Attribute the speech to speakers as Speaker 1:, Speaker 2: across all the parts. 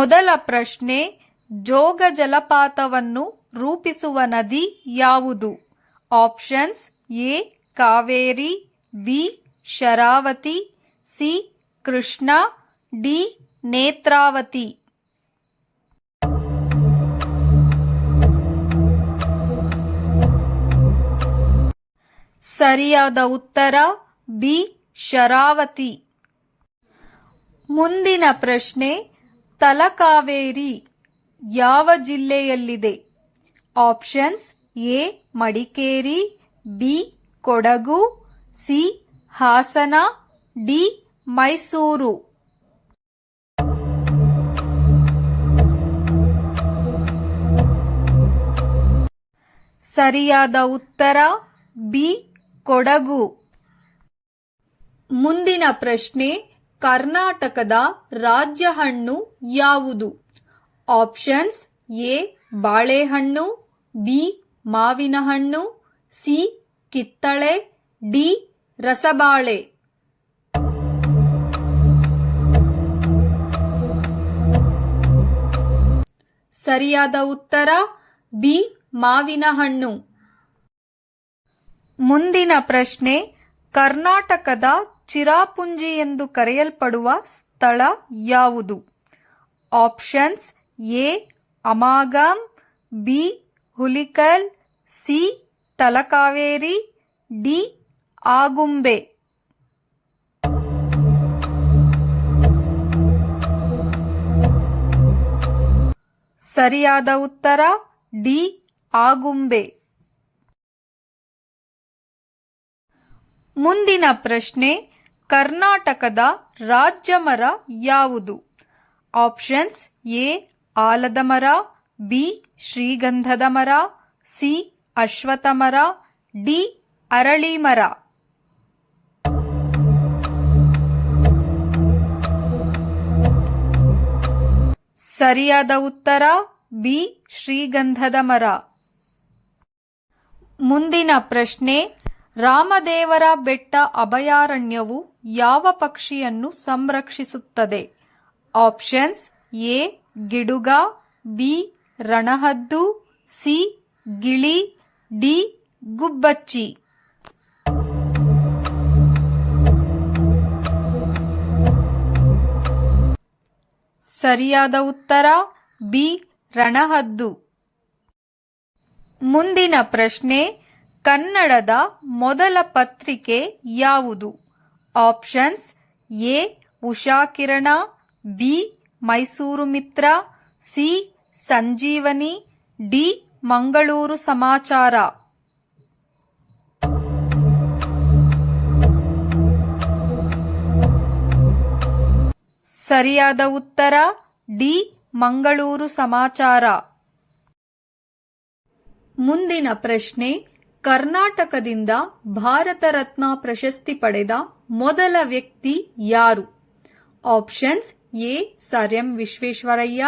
Speaker 1: ಮೊದಲ ಪ್ರಶ್ನೆ, ಜೋಗ ಜಲಪಾತವನ್ನು ರೂಪಿಸುವ ನದಿ ಯಾವುದು? Options, A, Kaveri, B, Sharavathi, C, Krishna, D, Netravati. ಸರಿಯಾದ ಉತ್ತರ, ಬಿ, ಶರಾವತಿ. ಮುಂದಿನ ಪ್ರಶ್ನೆ ತಲಕಾವೇರಿ ಯಾವ ಜಿಲ್ಲೆಯಲ್ಲಿದೆ? Options A, Madikeri, B, Kodagu, C, Hassan, D, Mysuru. ಸರಿಯಾದ ಉತ್ತರ ಬಿ, ಕೊಡಗು. ಮುಂದಿನ ಪ್ರಶ್ನೆ ಕರ್ನಾಟಕದ ರಾಜ್ಯ ಹಣ್ಣು ಯಾವುದು? ಆಪ್ಷನ್ಸ್ ಎ, ಬಾಳೆಹಣ್ಣು, ಬಿ, ಮಾವಿನ ಹಣ್ಣು, ಸಿ, ಕಿತ್ತಳೆ, ಡಿ, ರಸಬಾಳೆ. ಸರಿಯಾದ ಉತ್ತರ ಬಿ, ಮಾವಿನ ಹಣ್ಣು. ಮುಂದಿನ ಪ್ರಶ್ನೆ ಕರ್ನಾಟಕದ ಚಿರಾಪುಂಜಿ ಎಂದು ಕರೆಯಲ್ಪಡುವ ಸ್ಥಳ ಯಾವುದು? Options A ಅಮಾಗಮ್ B, Hulikal, C, Talakaveri, D, Agumbe. ಸರಿಯಾದ ಉತ್ತರ, ಡಿ, ಆಗುಂಬೆ. ಮುಂದಿನ ಪ್ರಶ್ನೆ ಕರ್ನಾಟಕದ ರಾಜ್ಯ ಮರ ಯಾವುದು? ಆಪ್ಷನ್ಸ್ ಎ, ಆಲದ ಮರ, ಬಿ, ಶ್ರೀಗಂಧದ ಮರ, ಸಿ ಅಶ್ವಥ ಮರ, ಡಿ, ಅರಳಿ ಮರ. ಸರಿಯಾದ ಉತ್ತರ ಬಿ, ಶ್ರೀಗಂಧದ ಮರ. ಮುಂದಿನ ಪ್ರಶ್ನೆ, ರಾಮದೇವರ ಬೆಟ್ಟ ಅಭಯಾರಣ್ಯವು ಯಾವ ಪಕ್ಷಿಯನ್ನು ಸಂರಕ್ಷಿಸುತ್ತದೆ? ಆಪ್ಷನ್ಸ್ ಎ, ಗಿಡುಗ, ಬಿ, ರಣಹದ್ದು, ಸಿ, ಗಿಳಿ, ಡಿ, ಗುಬ್ಬಚ್ಚಿ. ಸರಿಯಾದ ಉತ್ತರ ಬಿ, ರಣಹದ್ದು. ಮುಂದಿನ ಪ್ರಶ್ನೆ ಕನ್ನಡದ ಮೊದಲ ಪತ್ರಿಕೆ ಯಾವುದು? Options A Ushakirana B Mysuru Mitra C Sanjeevani D Mangaluru Samachara. ಸರಿಯಾದ ಉತ್ತರ ಡಿ ಮಂಗಳೂರು ಸಮಾಚಾರ. ಮುಂದಿನ ಪ್ರಶ್ನೆ ಕರ್ನಾಟಕದಿಂದ ಭಾರತ ರತ್ನ ಪ್ರಶಸ್ತಿ ಪಡೆದ ಮೊದಲ ವ್ಯಕ್ತಿ ಯಾರು? Options A. Sir M Visvesvaraya,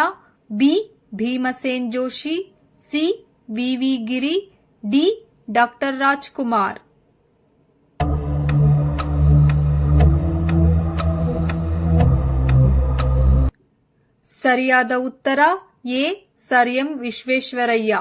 Speaker 1: B. Bhimsen Joshi, C. V V Giri, D. Doctor Rajkumar. ಸರಿಯಾದ ಉತ್ತರ ಎ. Sir M Visvesvaraya.